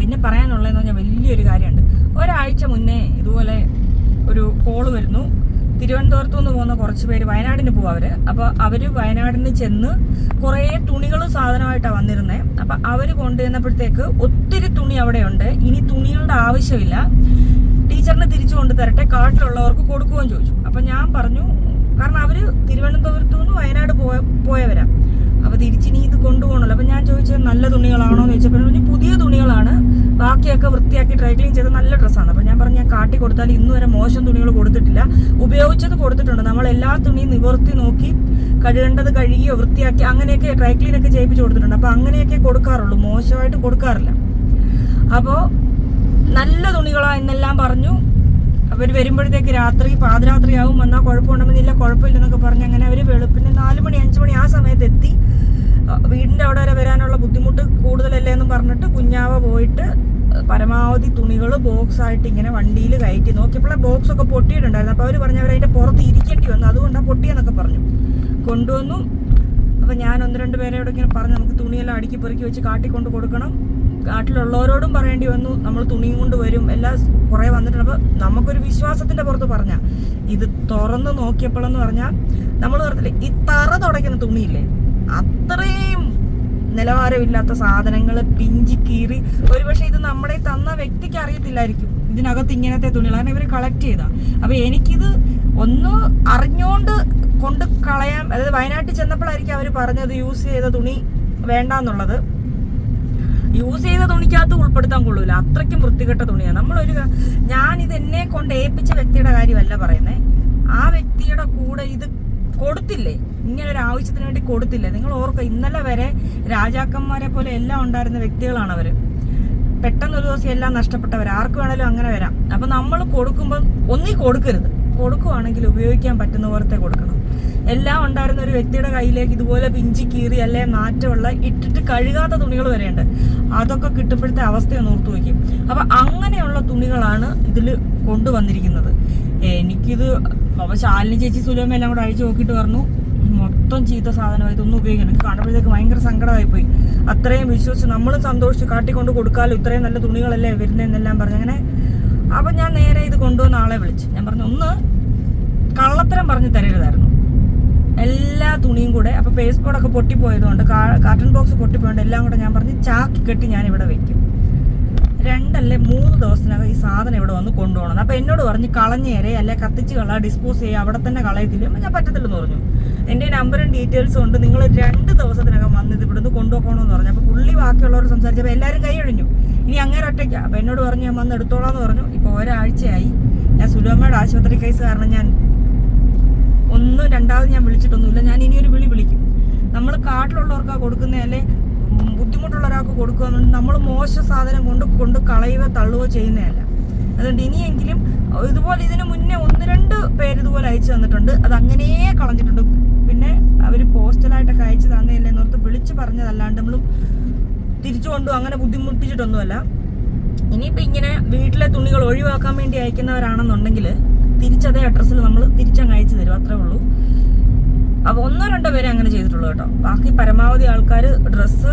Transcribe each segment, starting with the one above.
പിന്നെ പറയാനുള്ളതെന്ന് പറഞ്ഞാൽ വലിയൊരു കാര്യമുണ്ട്. ഒരാഴ്ച മുന്നേ ഇതുപോലെ ഒരു കോൾ വരുന്നു. തിരുവനന്തപുരത്തു നിന്ന് പോകുന്ന കുറച്ച് പേര് വയനാടിന് പോകും അവർ. അപ്പൊ അവർ വയനാടിന് ചെന്ന് കുറേ തുണികൾ സാധനമായിട്ടാണ് വന്നിരുന്നത് അപ്പോൾ അവർ കൊണ്ടുവന്നപ്പോഴത്തേക്ക് ഒത്തിരി തുണി അവിടെയുണ്ട്. ഇനി തുണികളുടെ ആവശ്യമില്ല. ടീച്ചറിന് തിരിച്ചു കൊണ്ട് തരട്ടെ കാട്ടിലുള്ളവർക്ക് കൊടുക്കുകയും ചോദിച്ചു. അപ്പൊ ഞാൻ പറഞ്ഞു കാരണം അവർ തിരുവനന്തപുരത്തു നിന്ന് വയനാട് പോയ പോയവരാ. അപ്പൊ തിരിച്ചിനി ഇത് കൊണ്ടുപോകണല്ലോ അപ്പൊ ഞാൻ ചോദിച്ചത് നല്ല തുണികളാണോ എന്ന് ചോദിച്ചപ്പോൾ പുതിയ തുണികളാണ്. ബാക്കിയൊക്കെ വൃത്തിയാക്കി ഡ്രൈ ക്ലീൻ ചെയ്ത നല്ല ഡ്രസ്സാണ് അപ്പൊ ഞാൻ പറഞ്ഞു ഞാൻ കാട്ടി കൊടുത്താൽ ഇന്ന് വരെ മോശം തുണികൾ കൊടുത്തിട്ടില്ല. ഉപയോഗിച്ചത് കൊടുത്തിട്ടുണ്ട്. നമ്മൾ എല്ലാ തുണിയും നിവർത്തി നോക്കി കഴുകേണ്ടത് കഴുകിയോ വൃത്തിയാക്കി അങ്ങനെയൊക്കെ ഡ്രൈ ക്ലീൻ ഒക്കെ ചെയ്യിപ്പിച്ച് കൊടുത്തിട്ടുണ്ട്. അപ്പൊ അങ്ങനെയൊക്കെ കൊടുക്കാറുള്ളൂ. മോശമായിട്ട് കൊടുക്കാറില്ല. അപ്പോൾ നല്ല തുണികളാ എന്നെല്ലാം പറഞ്ഞു. അവർ വരുമ്പോഴത്തേക്ക് രാത്രി പാതിരാത്രിയാവും വന്നാൽ കുഴപ്പമുണ്ടെന്നില്ല കുഴപ്പമില്ലെന്നൊക്കെ പറഞ്ഞ് അങ്ങനെ അവർ വെളുപ്പിന് നാല് മണി അഞ്ച് മണി ആ സമയത്ത് എത്തി. വീടിന്റെ അവിടെ വരെ വരാനുള്ള ബുദ്ധിമുട്ട് കൂടുതലല്ലേ എന്ന് പറഞ്ഞിട്ട് കുഞ്ഞാവ പോയിട്ട് പരമാവധി തുണികൾ ബോക്സ് ആയിട്ട് ഇങ്ങനെ വണ്ടിയിൽ കയറ്റി നോക്കിയപ്പോഴേ ബോക്സ് ഒക്കെ പൊട്ടിയിട്ടുണ്ടായിരുന്നു. അപ്പോൾ അവർ പറഞ്ഞു അവരതിന്റെ പുറത്ത് ഇരിക്കേണ്ടി വന്നു. അതുകൊണ്ടാണ് പൊട്ടിയെന്നൊക്കെ പറഞ്ഞു. കൊണ്ടുവന്നു. അപ്പോൾ ഞാൻ ഒന്ന് രണ്ട് പേരെ ഇവിടെ ഇങ്ങനെ പറഞ്ഞു നമുക്ക് തുണിയെല്ലാം അടുക്കി പെറുക്കി വെച്ച് കാട്ടിക്കൊണ്ട് കൊടുക്കണം. കാട്ടിലുള്ളവരോടും പറയേണ്ടി വന്നു. നമ്മൾ തുണിയും കൊണ്ട് വരും. എല്ലാം കുറേ വന്നിട്ടുണ്ട്. അപ്പോൾ നമുക്കൊരു വിശ്വാസത്തിന്റെ പുറത്ത് പറഞ്ഞ ഇത് തുറന്ന് നോക്കിയപ്പോഴെന്ന് പറഞ്ഞാൽ നമ്മൾ പറഞ്ഞില്ലേ ഈ തറ തുടയ്ക്കുന്ന തുണിയില്ലേ അത്രയും നിലവാരമില്ലാത്ത സാധനങ്ങൾ പിഞ്ചി കീറി ഒരുപക്ഷെ ഇത് നമ്മുടെ തന്ന വ്യക്തിക്ക് അറിയത്തില്ലായിരിക്കും. ഇതിനകത്ത് ഇങ്ങനത്തെ തുണികൾ. കാരണം ഇവർ കളക്ട് ചെയ്താ. അപ്പൊ എനിക്കിത് ഒന്ന് അറിഞ്ഞോണ്ട് കൊണ്ട് കളയാം. അതായത് വയനാട്ടിൽ ചെന്നപ്പോഴായിരിക്കും അവർ പറഞ്ഞത് യൂസ് ചെയ്ത തുണി വേണ്ടാന്നുള്ളത്. യൂസ് ചെയ്ത തുണിക്കകത്ത് ഉൾപ്പെടുത്താൻ കൊള്ളൂല. അത്രയ്ക്കും വൃത്തികെട്ട തുണിയാണ് നമ്മളൊരു ഞാൻ ഇതെന്നെ കൊണ്ട് ഏൽപ്പിച്ച വ്യക്തിയുടെ കാര്യമല്ല പറയുന്നത് ആ വ്യക്തിയുടെ കൂടെ ഇത് കൊടുത്തില്ലേ? ഇങ്ങനെ ഒരു ആവശ്യത്തിന് വേണ്ടി കൊടുത്തില്ലേ? നിങ്ങൾ ഓർക്കുക ഇന്നലെ വരെ രാജാക്കന്മാരെ പോലെ എല്ലാം ഉണ്ടായിരുന്ന വ്യക്തികളാണ് അവർ. പെട്ടെന്ന് ഒരു ദിവസം എല്ലാം നഷ്ടപ്പെട്ടവർ ആർക്ക് വേണേലും അങ്ങനെ വരാം. അപ്പൊ നമ്മൾ കൊടുക്കുമ്പോൾ ഒന്നീ കൊടുക്കരുത്. കൊടുക്കുവാണെങ്കിൽ ഉപയോഗിക്കാൻ പറ്റുന്ന പോലത്തെ കൊടുക്കണം. എല്ലാം ഉണ്ടായിരുന്ന ഒരു വ്യക്തിയുടെ കയ്യിലേക്ക് ഇതുപോലെ പിഞ്ചി കീറി അല്ലെ മാറ്റമുള്ള ഇട്ടിട്ട് കഴുകാത്ത തുണികൾ വരെയുണ്ട്. അതൊക്കെ കിട്ടുമ്പോഴത്തെ അവസ്ഥയെ ഓർത്തു വയ്ക്കും അപ്പൊ അങ്ങനെയുള്ള തുണികളാണ് ഇതിൽ കൊണ്ടുവന്നിരിക്കുന്നത്. എനിക്കിത് അപ്പൊ ശാലിനി ചേച്ചി സുലഭം എല്ലാം കൂടെ അഴിച്ചു നോക്കിയിട്ട് പറഞ്ഞു. മൊത്തം ചീത്ത സാധനമായി ഇതൊന്നും ഉപയോഗിക്കണം എനിക്ക് കണ്ടപ്പോഴത്തേക്ക് ഭയങ്കര സങ്കടമായി പോയി അത്രയും വിശ്വസിച്ച് നമ്മൾ സന്തോഷിച്ച് കാട്ടിക്കൊണ്ട് കൊടുക്കാമല്ലോ ഇത്രയും നല്ല തുണികളല്ലേ വരുന്നതെന്നെല്ലാം പറഞ്ഞു അങ്ങനെ. അപ്പൊ ഞാൻ നേരെ ഇത് കൊണ്ടുവന്ന ആളെ വിളിച്ചു. ഞാൻ പറഞ്ഞു ഒന്ന് കള്ളത്തരം പറഞ്ഞു തരരുതായിരുന്നു. എല്ലാ തുണിയും കൂടെ അപ്പൊ പേസ് ബോർഡൊക്കെ പൊട്ടിപ്പോയതുകൊണ്ട് കാർട്ടൺ ബോക്സ് പൊട്ടിപ്പോയതുകൊണ്ട് എല്ലാം കൂടെ ഞാൻ പറഞ്ഞ് ചാക്കി കെട്ടി ഞാൻ ഇവിടെ വെക്കും. രണ്ടല്ലേ മൂന്ന് ദിവസത്തിനകം ഈ സാധനം ഇവിടെ വന്ന് കൊണ്ടുപോകണം. അപ്പൊ എന്നോട് പറഞ്ഞ് കളഞ്ഞേരെ അല്ലെ കത്തിച്ച് കള ഡിസ്പോസ് ചെയ്യുക അവിടെ തന്നെ കളയത്തില്ല. അപ്പം ഞാൻ പറ്റത്തില്ലെന്ന് പറഞ്ഞു. എന്റെ നമ്പറും ഡീറ്റെയിൽസും ഉണ്ട്. നിങ്ങൾ രണ്ട് ദിവസത്തിനകം വന്ന് ഇത് ഇവിടുന്ന് കൊണ്ടുപോകണമെന്ന് പറഞ്ഞു. അപ്പൊ പുള്ളി ബാക്കിയുള്ളവർ സംസാരിച്ചപ്പോൾ എല്ലാവരും കൈ ഇനി അങ്ങനെ ഒറ്റയ്ക്ക്. അപ്പൊ എന്നോട് പറഞ്ഞ് ഞാൻ വന്ന് എടുത്തോളാന്ന് പറഞ്ഞു. ഇപ്പൊ ഒരാഴ്ചയായി. ഞാൻ സുലോമയുടെ ആശുപത്രി കേസ് കാരണം ഞാൻ ഒന്നും രണ്ടാമത് ഞാൻ വിളിച്ചിട്ടൊന്നുമില്ല. ഞാൻ ഇനിയൊരു വിളി വിളിക്കും. നമ്മൾ കാട്ടിലുള്ളവർക്കാ കൊടുക്കുന്നത് അല്ലെ ബുദ്ധിമുട്ടുള്ള ഒരാൾക്ക് കൊടുക്കുക നമ്മൾ മോശ സാധനം കൊണ്ട് കൊണ്ട് കളയുകയോ തള്ളുകയോ ചെയ്യുന്നതല്ല അതുകൊണ്ട് ഇനിയെങ്കിലും ഇതുപോലെ ഇതിനു മുന്നേ ഒന്ന് രണ്ട് പേര് ഇതുപോലെ അയച്ചു തന്നിട്ടുണ്ട്. അത് അങ്ങനെയേ കളഞ്ഞിട്ടുണ്ട്. പിന്നെ അവർ പോസ്റ്റലായിട്ടൊക്കെ അയച്ചു തന്നതല്ലേ എന്നോർത്ത് വിളിച്ച് പറഞ്ഞതല്ലാണ്ട് നമ്മൾ തിരിച്ചു കൊണ്ടും അങ്ങനെ ബുദ്ധിമുട്ടിച്ചിട്ടൊന്നുമല്ല. ഇനിയിപ്പോൾ ഇങ്ങനെ വീട്ടിലെ തുണികൾ ഒഴിവാക്കാൻ വേണ്ടി അയക്കുന്നവരാണെന്നുണ്ടെങ്കിൽ തിരിച്ചതേ അഡ്രസ്സിൽ നമ്മൾ തിരിച്ചങ്ങ് അയച്ചു തരും. അത്രേ ഉള്ളൂ. അപ്പോൾ ഒന്നോ രണ്ടോ പേരെ അങ്ങനെ ചെയ്തിട്ടുള്ളൂ കേട്ടോ. ബാക്കി പരമാവധി ആൾക്കാർ ഡ്രസ്സ്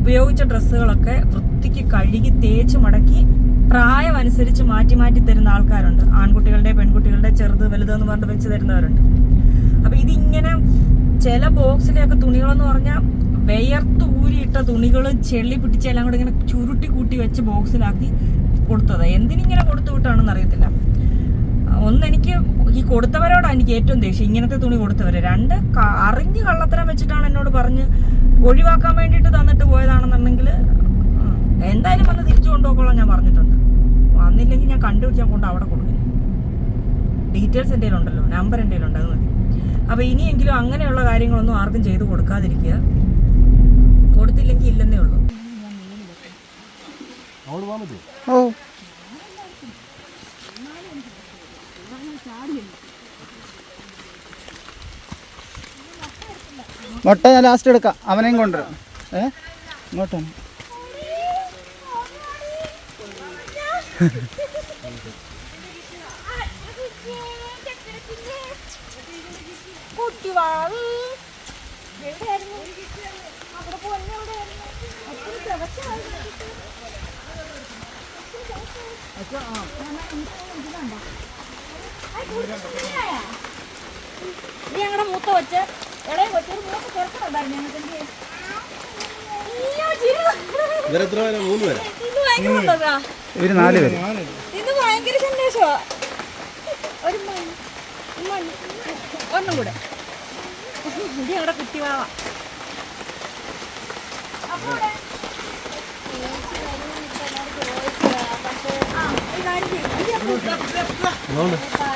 ഉപയോഗിച്ച ഡ്രസ്സുകളൊക്കെ വൃത്തിക്ക് കഴുകി തേച്ച് മടക്കി പ്രായം അനുസരിച്ച് മാറ്റി മാറ്റി തരുന്ന ആൾക്കാരുണ്ട്. ആൺകുട്ടികളുടെ പെൺകുട്ടികളുടെ ചെറുത് വലുത് എന്ന് പറഞ്ഞിട്ട് വെച്ച് തരുന്നവരുണ്ട്. അപ്പം ഇതിങ്ങനെ ചില ബോക്സിലെയൊക്കെ തുണികളെന്ന് പറഞ്ഞാൽ വെയർത്ത് ഊരിയിട്ട തുണികൾ ചെള്ളി പിടിച്ച് എല്ലാം കൂടെ ഇങ്ങനെ ചുരുട്ടി കൂട്ടി വെച്ച് ബോക്സിലാക്കി കൊടുത്തത്. എന്തിനിങ്ങനെ കൊടുത്തു വിട്ടാണെന്ന് അറിയത്തില്ല. ഒന്ന് എനിക്ക് ഈ കൊടുത്തവരോടാണ് എനിക്ക് ഏറ്റവും ദേഷ്യം ഇങ്ങനത്തെ തുണി കൊടുത്തവർ രണ്ട് ക- അറിഞ്ഞ് കള്ളത്തരം വെച്ചിട്ടാണ് എന്നോട് പറഞ്ഞ് ഒഴിവാക്കാൻ വേണ്ടിയിട്ട് തന്നിട്ട് പോയതാണെന്നുണ്ടെങ്കിൽ എന്തായാലും വന്ന് തിരിച്ചു കൊണ്ടുപോക്കോളാം ഞാൻ പറഞ്ഞിട്ടുണ്ട്. വന്നില്ലെങ്കിൽ ഞാൻ കണ്ടുപിടിച്ചാൽ കൊണ്ട് അവിടെ കൊടുക്കും. ഡീറ്റെയിൽസ് എന്റെ ഉണ്ടല്ലോ നമ്പർ എന്റെ ഉണ്ട് അത് മതി. അപ്പൊ ഇനിയെങ്കിലും അങ്ങനെയുള്ള കാര്യങ്ങളൊന്നും ആർക്കും ചെയ്ത് കൊടുക്കാതിരിക്കുക. കൊടുത്തില്ലെങ്കിൽ ഇല്ലെന്നേ ഉള്ളൂ. ഓ. മുട്ട ഞാൻ ലാസ്റ്റ് എടുക്കാം. അവനെയും കൊണ്ടുവരാം ഏ? ഇങ്ങോട്ടാണ് ഞങ്ങളുടെ മൂത്ത കൊച്ച്. ഇവരെത്ര പേരാ? മൂന്ന് പേരാ. ഇവർ നാല് പേര്. ഇത് ഭയങ്കര സന്തോഷമാ. ഒരു ഒന്നും കൂടെ. ഇത് ഞങ്ങളുടെ കുട്ടിവാവ അപ്പൊ ഇവിടെ- ആ, ഒരു കാര്യം ചെയ്യ്. ഇത് അപ്പൊ- അതുകൊണ്ട് ആ,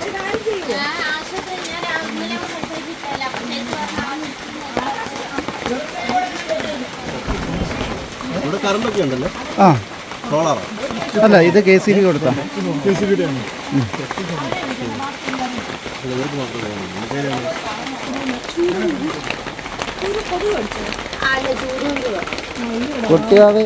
ഒരു കാര്യം ചെയ്യൂ. ഞാൻ ആശുപത്രി ഞാൻ ഇന്നലെ മെസ്സേജ് ഇട്ടല്ല അപ്പം ചേച്ചി പറഞ്ഞു ഇവിടെ കറണ്ടൊക്കെ ഉണ്ടല്ലേ? ആ. അല്ല ഇത് കെ സി ബി കൊടുത്താ. മോളാ?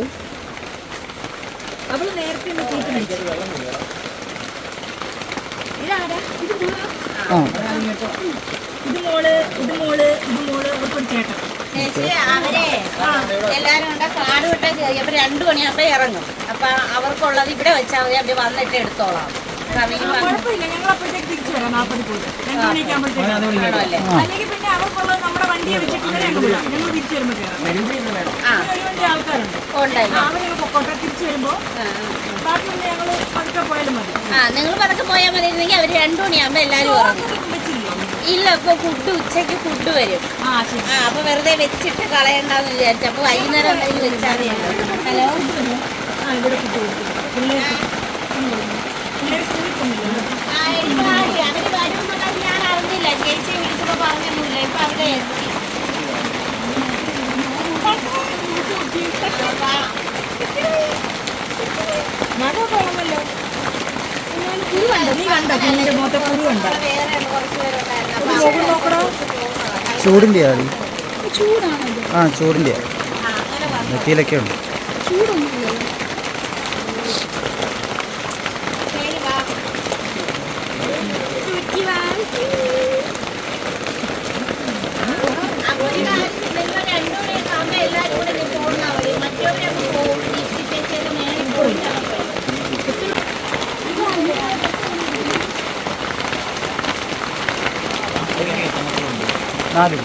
ആ. ഇത് മോൾ ഇത് മോൾ ഇത് മോൾ. ചേട്ടൻ ചേച്ചി അവരെ എല്ലാരും കൂടെ കാട് വിട്ടാൽ അപ്പൊ രണ്ടു മണിയാകുമ്പോ ഇറങ്ങും. അപ്പൊ അവർക്കുള്ളത് ഇവിടെ വെച്ചാൽ മതി. അവർ വന്നിട്ട് എടുത്തോളാം. കുഴപ്പമില്ല. ഞങ്ങൾ അപ്പോഴത്തേക്ക് തിരിച്ചു വരാം. നാൽപ്പത് പോയിട്ട് രണ്ടു മണിയൊക്കെ ആകുമ്പോഴത്തേക്ക് ആണല്ലേ അല്ലെങ്കിൽ പിന്നെ അവർക്കുള്ളത് നമ്മുടെ വണ്ടിയെ വെച്ചിട്ട് ഇവരെ അങ്ങ് വിടാം. ഞങ്ങൾ തിരിച്ചു വരുമ്പോൾ ആ ഒരു വണ്ടി ആൾക്കാരുണ്ട്. പൊക്കോട്ടെ. തിരിച്ചു വരുമ്പോ ബാക്കി ഞങ്ങൾ പതുക്കെ പോയാലും മതി. ആ നിങ്ങൾ പതൊക്കെ പോയാൽ മതി അവർ രണ്ടു മണിയാകുമ്പോ എല്ലാരും ഇല്ല ഇപ്പൊ ഫുഡ് ഉച്ചയ്ക്ക് ഫുഡ് വരും. ആ അപ്പൊ വെറുതെ വെച്ചിട്ട് കളയണ്ടെന്ന് വിചാരിച്ചു അപ്പൊ വൈകുന്നേരം എന്തെങ്കിലും വെച്ചാൽ ഹലോ ഇപ്പൊ ആയി. അവർ വരുമെന്നുള്ളത് ഞാൻ അറിഞ്ഞില്ല ചേച്ചി വിളിച്ചപ്പോ പറഞ്ഞൊന്നുമില്ല ഇപ്പൊ അവിടെ എത്തി മഴ പോകുമല്ലോ കുരു കണ്ടോ നീ കണ്ടോ കുഞ്ഞിന്റെ മുഖത്തെ കുരു വേറെ കുറച്ച് പേരുണ്ടായിരുന്നു നോക്കണോ ആ ചൂടിന്റെയാണ് ആ, വന്നു നെറ്റിയിലൊക്കെ ഉണ്ട് ചൂടൊന്നുമില്ലല്ലോ ശരി വാ അപ്പൊ ഒരു കാര്യം നിങ്ങൾ രണ്ടു മണിയൊക്കെ ആകുമ്പോ എല്ലാരും കൂടെ ഇങ്ങ് പോകുന്ന വഴി മറ്റവരങ്ങ് പോകും ദീപ്തി ചേച്ചിയുടെ മേളിൽ പോയിട്ടാണ് നാല് പേര് ഇവിടെ ഇന്ന് മൂന്ന് മണിക്കല്ലേ ആ ഒന്ന് രണ്ട് മൂന്ന് നാല് ആ അപ്പുവേ അപ്പോൾ ഭയങ്കര മുഖമൊക്കെ കളിക്കില്ല അപ്പുണ്ട് വെക്കേ അവന് ശകലം നീരുണ്ട് നീരുണ്ടോ? ആ, അത് കാരണം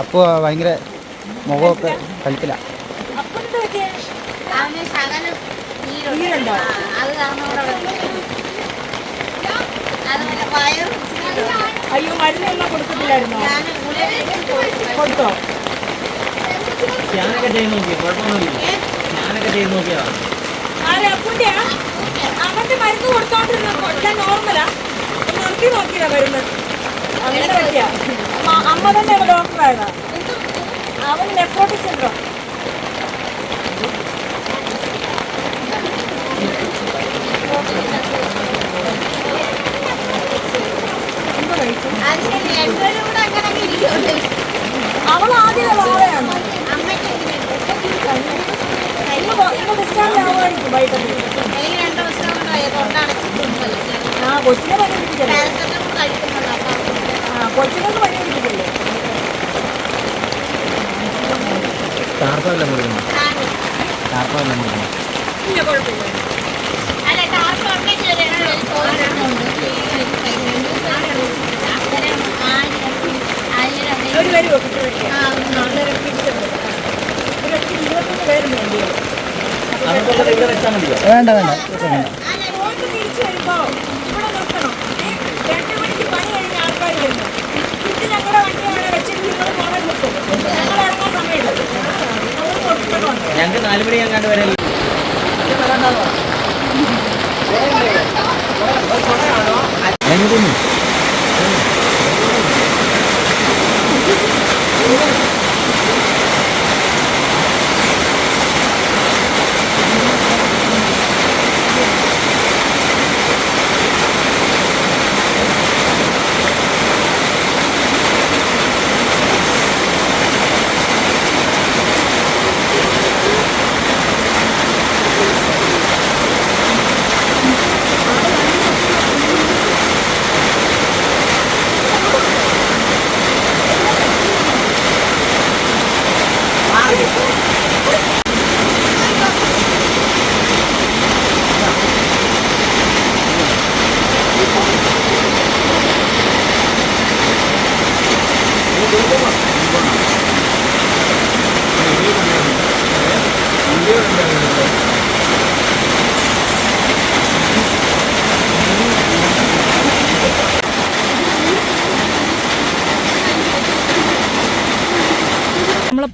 അപ്പു ഭയങ്കര മുഖമൊക്കെ കളിക്കില്ല അയ്യോ മരുന്നൊന്നും കൊടുത്തിട്ടില്ലായിരുന്നോ? കൊടുത്തോ? ഞാനൊക്കെ ചെയ്ത് നോക്കിയാ? കുഴപ്പമൊന്നുമില്ല ഞാനൊക്കെ ചെയ്ത് നോക്കിയാ? ആരെ? അവന്റെ മരുന്ന് കൊടുത്തോണ്ടിരുന്ന എല്ലാം നോർമലാ നിർത്തി നോക്കിയതാ മരുന്ന്. അങ്ങനെ പറ്റിയ. അമ്മ തന്നെ ഡോക്ടറായതാ അവൻ നെഫ്രോട്ടിക് സിൻഡ്രോം അവൾ ആദ്യം അമ്മയ്ക്ക് ഇന്ന് ഡിസ്ചാർജ് ആവുമായിരിക്കും വൈകിട്ട്. തൊണ്ടടച്ചിട്ടുണ്ടല്ലോ ആ കൊച്ചിനെ പനി പാരസെറ്റമോൾ ആ കൊച്ചിനൊന്നും പനി ഇല്ല കുഴപ്പമില്ല അല്ല ടാർപ്പ് ഒരു ഇരുപത്തൊന്ന് പേരുണ്ട് വേണ്ട വേണ്ട ഇവിടെ നിർത്തണം രണ്ട് മണിക്ക് പണി കഴിഞ്ഞ ആൾക്കാർ വരുന്നു. ഇത് ഞങ്ങളുടെ വണ്ടി അവിടെ വെച്ചിട്ട് നിങ്ങൾ പോകാൻ നിർത്തും ഞങ്ങൾ ഇറങ്ങാൻ സമയമില്ല. ഞങ്ങൾക്ക് നാല് മണി ഞാൻ കണ്ടു വരാം ഞങ്ങൾ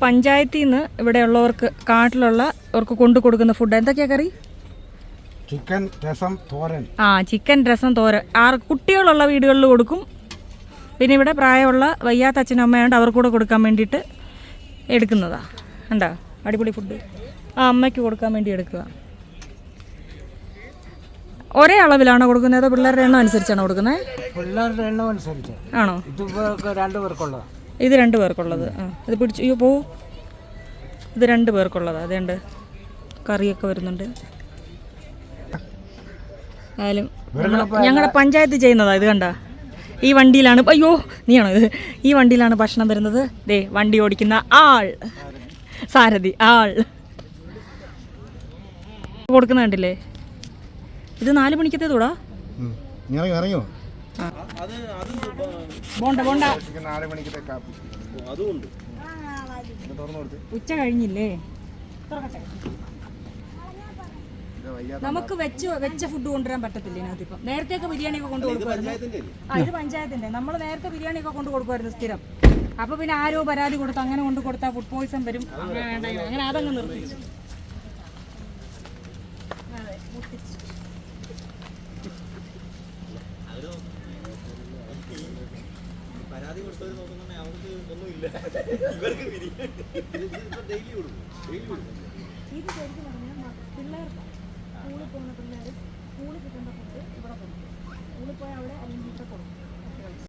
പഞ്ചായത്തിൽ നിന്ന് ഇവിടെയുള്ളവർക്ക് കാട്ടിലുള്ളവർക്ക് കൊണ്ടു കൊടുക്കുന്ന ഫുഡ് എന്തൊക്കെയാ കറി? ചിക്കൻ രസം തോരൻ. ആ ചിക്കൻ രസം തോരൻ. ആർ കുട്ടികളുള്ള വീടുകളിൽ കൊടുക്കും. പിന്നെ ഇവിടെ പ്രായമുള്ള വയ്യാത്ത അച്ഛനും അമ്മയുണ്ട് അവർക്ക് കൂടെ കൊടുക്കാൻ വേണ്ടിയിട്ട് എടുക്കുന്നതാ. കണ്ടോ അടിപൊളി ഫുഡ് ആ അമ്മയ്ക്ക് കൊടുക്കാൻ വേണ്ടി എടുക്കുക. ഒരേ അളവിലാണോ കൊടുക്കുന്നത്? അതോ പിള്ളേരുടെ എണ്ണം അനുസരിച്ചാണോ കൊടുക്കുന്നത്? പിള്ളേരുടെ എണ്ണം അനുസരിച്ച്. ആണോ? ഇത് രണ്ടു പേർക്കുള്ളത് ഇത് രണ്ട് പേർക്കുള്ളത്. ആ ഇത് പിടിച്ച് അയ്യോ പോവും ഇത് രണ്ട് പേർക്കുള്ളത്. അതുകൊണ്ട് കറിയൊക്കെ വരുന്നുണ്ട്. ആയാലും ഞങ്ങളുടെ പഞ്ചായത്ത് ചെയ്യുന്നതാ ഇത് കണ്ട. ഈ വണ്ടിയിലാണ് അയ്യോ നീയാണോ ഇത്? ഈ വണ്ടിയിലാണ് ഭക്ഷണം വരുന്നത് ദേ വണ്ടി ഓടിക്കുന്ന ആൾ. സാരഥി ആൾ. കൊടുക്കുന്ന കണ്ടില്ലേ? ഇത് നാല് മണിക്കത്തേതൂടാ? തൂടാ ഇറങ്ങിയോ? ഉച്ച കഴിഞ്ഞില്ലേ? നമുക്ക് വെച്ച് വെച്ച ഫുഡ് കൊണ്ടുവരാൻ പറ്റത്തില്ല ഇതിനകത്ത് നേരത്തെ ഒക്കെ ബിരിയാണി ഒക്കെ കൊണ്ടു കൊടുക്കുമായിരുന്നു. ആ ഇത് പഞ്ചായത്തിന്റെ നമ്മൾ നേരത്തെ ബിരിയാണി ഒക്കെ കൊണ്ടു കൊടുക്കുമായിരുന്നു സ്ഥിരം. അപ്പൊ പിന്നെ ആരോ പരാതി കൊടുത്തു അങ്ങനെ കൊണ്ട് കൊടുത്താൽ ഫുഡ് പോയിസൺ വരും. അങ്ങനെ അതങ്ങ് നിർത്തിച്ചു.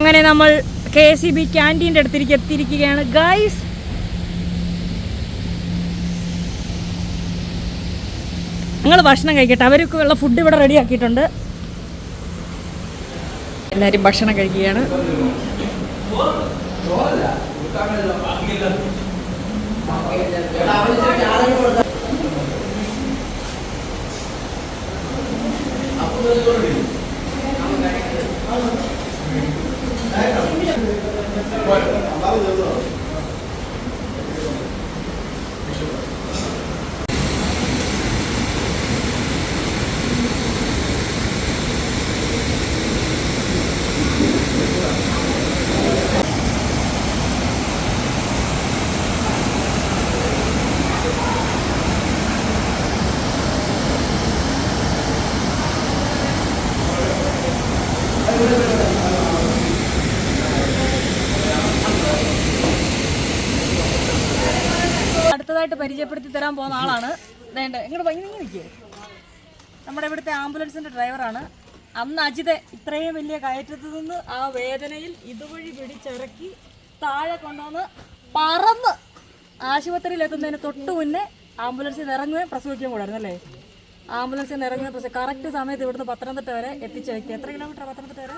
അങ്ങനെ നമ്മൾ കെ സി ബി ക്യാന്റീന്റെ അടുത്തിരിക്ക് എത്തിയിരിക്കുകയാണ്. ഗൈസ് ഞങ്ങൾ ഭക്ഷണം കഴിക്കട്ടെ. അവർക്ക് ഉള്ള ഫുഡ് ഇവിടെ റെഡി ആക്കിയിട്ടുണ്ട്. എല്ലാവരും ഭക്ഷണം കഴിക്കുകയാണ്. Bueno, vamos de todos. പരിചയപ്പെടുത്തി പോകുന്ന ആളാണ്. വേണ്ട ഇങ്ങോട്ട് ഭയങ്കര നിൽക്കേ നമ്മുടെ ഇവിടുത്തെ ആംബുലൻസിന്റെ ഡ്രൈവറാണ്. അന്ന് അജിതെ ഇത്രയും വലിയ കയറ്റത്തിൽ നിന്ന് ആ വേദനയിൽ ഇതുവഴി പിടിച്ചിറക്കി താഴെ കൊണ്ടുവന്ന് പറന്ന് ആശുപത്രിയിൽ എത്തുന്നതിന് തൊട്ട് മുന്നേ ആംബുലൻസിൽ നിന്ന് ഇറങ്ങുകയും പ്രസവിക്കുകയും കൂടായിരുന്നു അല്ലേ? ആംബുലൻസിൽ നിന്ന് ഇറങ്ങുകയും പ്രസവം കറക്റ്റ് സമയത്ത് ഇവിടുന്ന് പത്തനംതിട്ട വരെ എത്തിച്ചു വയ്ക്കുക എത്ര കിലോമീറ്റർ പത്തനംതിട്ട വരെ?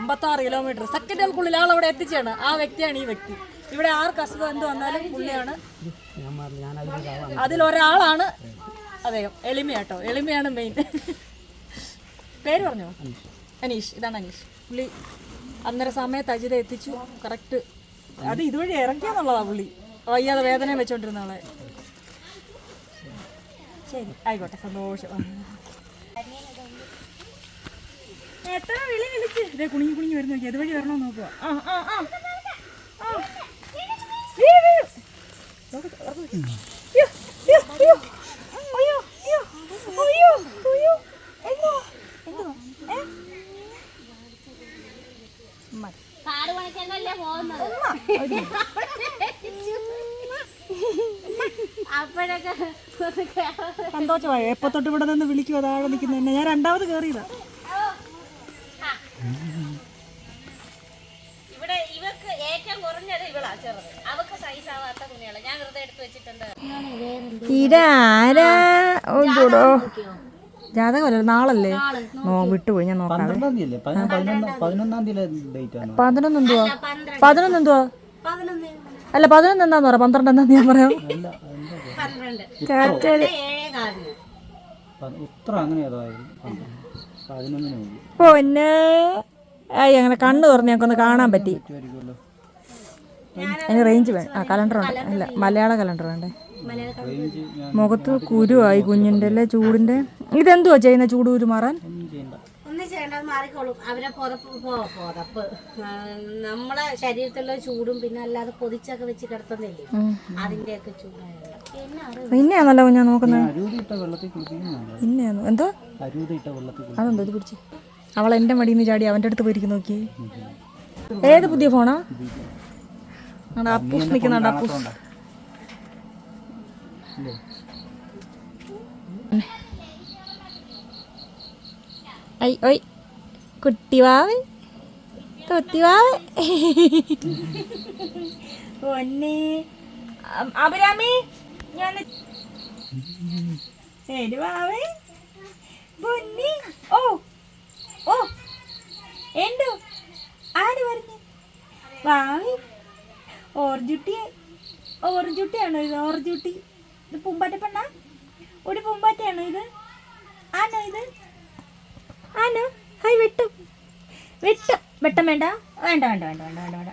അമ്പത്താറ് കിലോമീറ്റർ സെക്കൻഡുകൾക്കുള്ളിൽ ആൾ അവിടെ എത്തിച്ചാണ് ആ വ്യക്തിയാണ് ഈ വ്യക്തി. ഇവിടെ ആർക്ക് അസുഖം എന്ത് വന്നാലും പുള്ളിയാണ് അതിലൊരാളാണ് അദ്ദേഹം. എളിമയാട്ടോ എളിമയാണ് മെയിൻ പേര് പറഞ്ഞോ? അനീഷ്. ഇതാണ് അനീഷ്. പുള്ളി അന്നര സമയത്ത് അജിത എത്തിച്ചു. കറക്റ്റ് അത് ഇതുവഴി ഇറങ്ങിയെന്നുള്ളതാ പുള്ളി. വയ്യാതെ വേദന വെച്ചോണ്ടിരുന്ന ആളെ. ശരി ആയിക്കോട്ടെ. സന്തോഷം. എത്ര വിളി വിളിച്ച്. ഇതേ കുണിങ്ങി കുണിങ്ങി വരുന്നു അതുവഴി വരണോ നോക്കുക ആ ആ ആ. വീഴ്, വീഴ്. നോക്ക്, ഉറപ്പ് വെക്ക്. അയ്യോ, അയ്യോ, അയ്യോ. അയ്യോ, അയ്യോ, അയ്യോ, അയ്യോ. എന്തുവാ? എന്തുവാ? ഏ? ഉമ്മ. കാട് പണിക്കന്നല്ലേ പോകുന്നത് അപ്പോഴൊക്കെ സന്തോഷമായി എപ്പോ തൊട്ട് ഇവിടെ നിന്ന് വിളിക്കും താഴെ നിൽക്കുന്ന എന്നെ ഞാൻ രണ്ടാമത് കയറിയതാ ഇവിടെ ഇവർക്ക് ഏറ്റവും കുറഞ്ഞത് ഇവളാ ചെറുത്. സൈസ് ആവാത്ത ഞാൻ വെറുതെ എടുത്ത് വെച്ചിട്ടുണ്ട്. ഇതാരാ? ഓടോ ജാതകമല്ല നാളല്ലേ? നോ വിട്ടുപോയി ഞാൻ നോക്കാം. പന്ത്രണ്ടാം തീയതി അല്ലേ പതിനൊന്നാം പതിനൊന്നാം തീയതി ഡേറ്റ് ആണ്? പതിനൊന്ന് എന്തുവാ പതിനൊന്ന്. എന്തുവാ അല്ല പതിനൊന്ന് എന്താന്ന് പറയാ. പന്ത്രണ്ട്. എന്താന്ന് ഞാൻ പറയാം ഉത്തരം അങ്ങനെ പൊന്നെ. അങ്ങനെ കണ്ണു തുറന്ന് ഞങ്ങൾക്കൊന്ന് കാണാൻ പറ്റി. അതിന് റേഞ്ച് വേണം. ആ കലണ്ടർ ഉണ്ട്. അല്ല മലയാള കലണ്ടർ വേണ്ടേ? മുഖത്ത് കുരുവായി കുഞ്ഞിന്റെ അല്ലേ ചൂടിന്റെ ഇതെന്തുവാ ചെയ്യുന്ന ചൂട് കുരു മാറാൻ? ഒന്നും ചെയ്യണ്ട ഒന്നും ചെയ്യേണ്ടത് മാറിക്കോളും. അവരെ പുതപ്പ് പുതപ്പ്. നമ്മളെ ശരീരത്തിലുള്ള ചൂടും പിന്നെ അല്ലാതെ പൊതിച്ചൊക്കെ വെച്ച് കിടത്തുന്നില്ലേ? അതിന്റെയൊക്കെ അത് പിന്നെയാണല്ലോ ഞാൻ നോക്കുന്നത് പിന്നെയാണോ എന്തോ? അതെന്തോ ഇത് പിടിച്ച്. അവൾ എന്റെ മടിയിൽ നിന്ന് ചാടി അവന്റെ അടുത്ത് പോയിരിക്കും നോക്കി ഏത് പുതിയ ഫോണാ? അവിടെ അപ്പൂസ് നിൽക്കുന്നുണ്ട് അപ്പൂസ്. ഐ ഞാൻ പൊന്നി. ഓ ഓ. എന്തോ? ആര് പറഞ്ഞു? വാവി. ഓർജുട്ടി ഓർജുട്ടിയാണോ ഇത്? ഓർജുട്ടി. ഇത് പൂമ്പാറ്റ പെണ്ണ? ഒരു പൂമ്പാറ്റയാണോ ഇത്? ആണോ ഇത്? ആണോ ഹായ് വെട്ടും. വെട്ടും. വെട്ടം വേണ്ട. വേണ്ട വേണ്ട വേണ്ട വേണ്ട വേണ്ട വേണ്ട.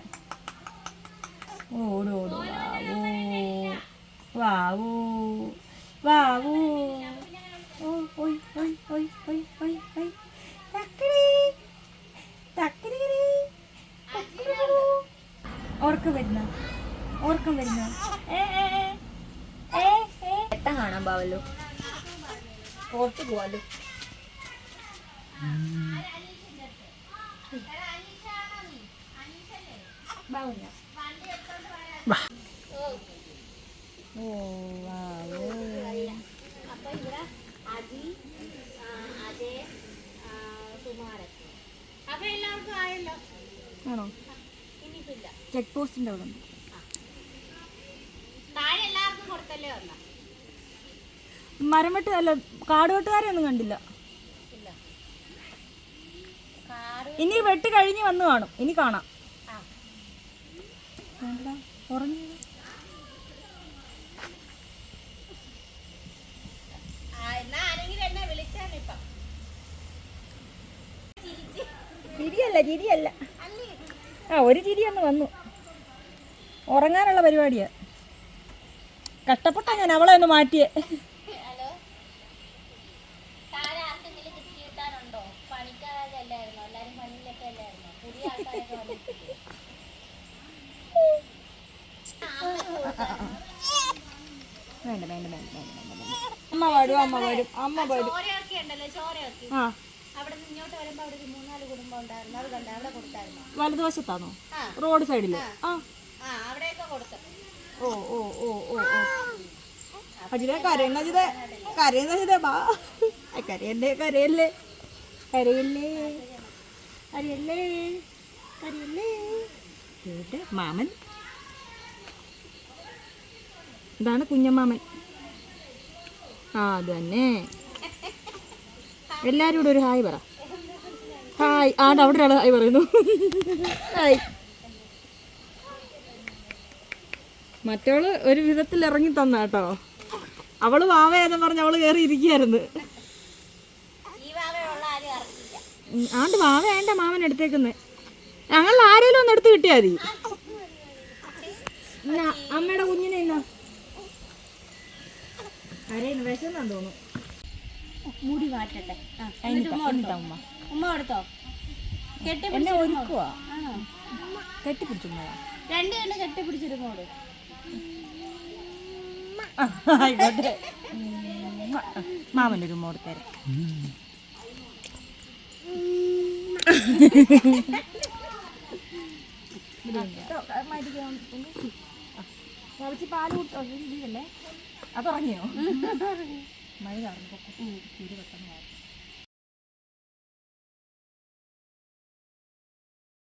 ഓടോ ഓടോ. വാവൂ. വാവൂ. ഓ ഓ ഓയ് പുറത്ത് പോവാലോ. ഓ വാവോ അപ്പൊ എല്ലാവർക്കും ആയല്ലോ ആണോ ചെക്ക് പോസ്റ്റിന്റെ അവിടെ ഉണ്ട്. താഴെ എല്ലാവർക്കും കൊടുത്തല്ലേ വന്ന? മരം വെട്ട് അല്ല കാട് വെട്ടുകാരെ ഒന്നും കണ്ടില്ല. ഇനി വെട്ട് കഴിഞ്ഞ് വന്ന് കാണും. ഇനി കാണാം. ചിരിയല്ല ചിരിയല്ല. ആ ഒരു ചിരി അന്ന് വന്നു. ഉറങ്ങാനുള്ള പരിപാടിയാ. കഷ്ടപ്പെട്ടാ ഞാൻ അവളെ ഒന്ന് മാറ്റിയേ ഹലോ താഴെ ആർക്കെങ്കിലും കിട്ടി കിട്ടാനുണ്ടോ പണിക്കാരല്ലായിരുന്നോ എല്ലാരും പണിയിലൊക്കെ അല്ലായിരുന്നോ പുതിയ ആൾക്കാരൊക്കെ വന്നിട്ടില്ലേ വേണ്ട വേണ്ട വേണ്ട വേണ്ട വേണ്ട വേണ്ട. അമ്മ വരും അമ്മ വരും അമ്മ വരും ആ. വലതുവശത്താണോ? റോഡ് സൈഡിൽ. ആ. ഓ ഓ ഓ ഓ ഓ. അജിതെ കരയുന്ന അജിതെ കരയുന്ന അജിതെ ബാ കരയല്ലേ കരയല്ലേ. കരയല്ലേ കരയല്ലേ കരയല്ലേ. മാമൻ. ഇതാണ് കുഞ്ഞമ്മാമൻ. ആ അതന്നെ കൂടെ ഒരു ഹായ് പറ. ഹായ്. ആണ്ട് അവിടെ ഒരാൾ ഹായ് പറയുന്നു. ഹായ്. മറ്റവൾ ഒരു വിധത്തിൽ ഇറങ്ങി തന്ന കേട്ടോ. അവൾ വാവയെന്ന് പറഞ്ഞ് അവൾ കയറി ഇരിക്കുകയായിരുന്നു. ആണ്ട് വാവ വേണ്ട മാമൻ എടുത്തേക്കുന്നത് ഞങ്ങൾ ആരെങ്കിലും ഒന്ന് എടുത്ത് കിട്ടിയാൽ മതി. അമ്മയുടെ കുഞ്ഞിനെ ആരെയും വിശന്നാന്ന് തോന്നുന്നു മുടി മാറ്റട്ടെ ആ, അതിനിട്ടാ, എന്നിട്ടാ ഉമ്മ ഉമ്മ കൊടുത്തോ കെട്ടി എന്നെ ഒരുക്കുവാ ആണോ കെട്ടിപ്പിടിച്ചുമ്മതാ രണ്ട് കണ്ണ് കെട്ടി പിടിച്ചിരുന്നോട് ആയിക്കോട്ടെ മാമന്റെ ഒരു പാൽ കൊടുത്തോ ഇതില്ലേ അതുറങ്ങിയോ മഴ കാരണം